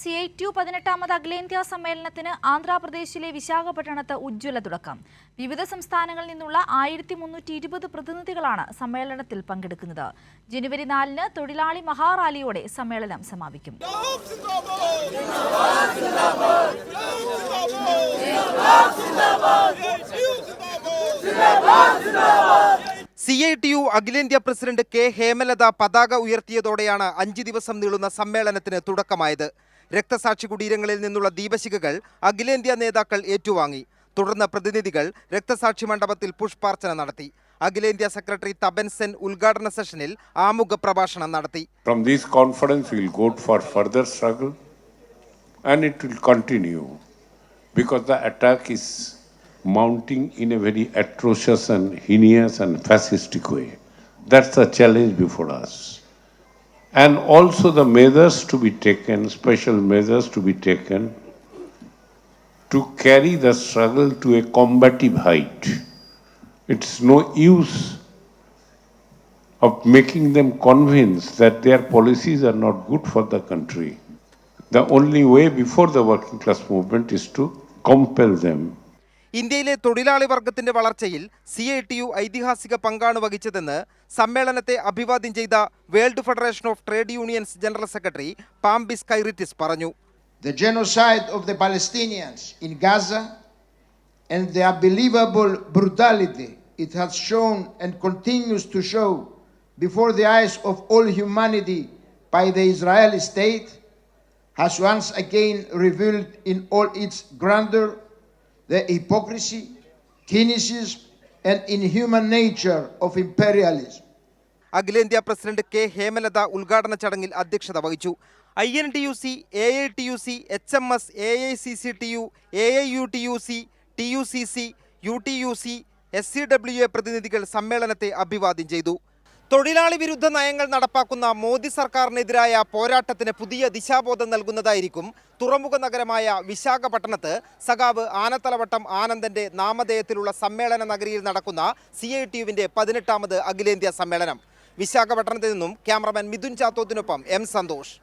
C I to പതിനെട്ടാമത് അഖിലേന്ത്യാ സമ്മേളനത്തിന് ആന്ധ്രാപ്രദേശിലെ വിശാഖപട്ടണത്ത് ഉജ്ജ്വല തുടക്കം. വിവിധ സംസ്ഥാനങ്ങളിൽ നിന്നുള്ള ആയിരത്തി മുന്നൂറ്റി ഇരുപത് പ്രതിനിധികളാണ് സമ്മേളനത്തിൽ പങ്കെടുക്കുന്നത്. ജനുവരി നാലിന് തൊഴിലാളി മഹാറാലിയോടെ സമ്മേളനം സമാപിക്കും ഐ ടി യു അഖിലേന്ത്യാ പ്രസിഡന്റ് കെ ഹേമലത പതാക ഉയർത്തിയതോടെയാണ് അഞ്ച് ദിവസം നീളുന്ന സമ്മേളനത്തിന് തുടക്കമായത്. രക്തസാക്ഷി കുടീരങ്ങളിൽ നിന്നുള്ള ദീപശിഖകൾ അഖിലേന്ത്യാ നേതാക്കൾ ഏറ്റുവാങ്ങി. തുടർന്ന് പ്രതിനിധികൾ രക്തസാക്ഷി മണ്ഡപത്തിൽ പുഷ്പാർച്ചന നടത്തി. അഖിലേന്ത്യാ സെക്രട്ടറി തബൻ സെൻ ഉദ്ഘാടന സെഷനിൽ ആമുഖ പ്രഭാഷണം നടത്തി. From these mounting in a very atrocious and heinous and fascistic way. That's the challenge before us. And also the measures to be taken, special measures to be taken to carry the struggle to a combative height. It's no use of making them convinced that their policies are not good for the country. The only way before the working class movement is to compel them ഇന്ത്യയിലെ തൊഴിലാളി വർഗത്തിന്റെ വളർച്ചയിൽ C I T U ഐതിഹാസിക പങ്കാണ് വഹിച്ചതെന്ന് സമ്മേളനത്തെ അഭിവാദ്യം ചെയ്ത World Federation of Trade Unions General Secretary Pambis Kyritsis പറഞ്ഞു the genocide of the Palestinians in Gaza and the unbelievable brutality it has shown and continues to show before the eyes of all humanity by the Israeli state has once again revealed in all its grandeur the hypocrisy, cynicism, and inhuman nature of imperialism. അഖിലേന്ത്യാ president K Hemalatha ഉദ്ഘാടന ചടങ്ങിൽ അധ്യക്ഷത വഹിച്ചു I N T U C A I T U C H M S A I C C T U A I U T U C T U C C U T U C S C W A പ്രതിനിധികൾ സമ്മേളനത്തെ അഭിവാദ്യം ചെയ്തു തൊഴിലാളി വിരുദ്ധ നയങ്ങൾ നടപ്പാക്കുന്ന മോദി സർക്കാരിനെതിരായ പോരാട്ടത്തിന് പുതിയ ദിശാബോധം നൽകുന്നതായിരിക്കും തുറമുഖ നഗരമായ വിശാഖപട്ടണത്ത് സഖാവ് ആനത്തലവട്ടം ആനന്ദന്റെ നാമധേയത്തിലുള്ള സമ്മേളന നഗരിയിൽ നടക്കുന്ന സി ഐ ടി പതിനെട്ടാമത് അഖിലേന്ത്യാ സമ്മേളനം. വിശാഖപട്ടണത്ത് നിന്നും ക്യാമറമാൻ മിഥുൻ ചാത്തോത്തിനൊപ്പം എം സന്തോഷ്.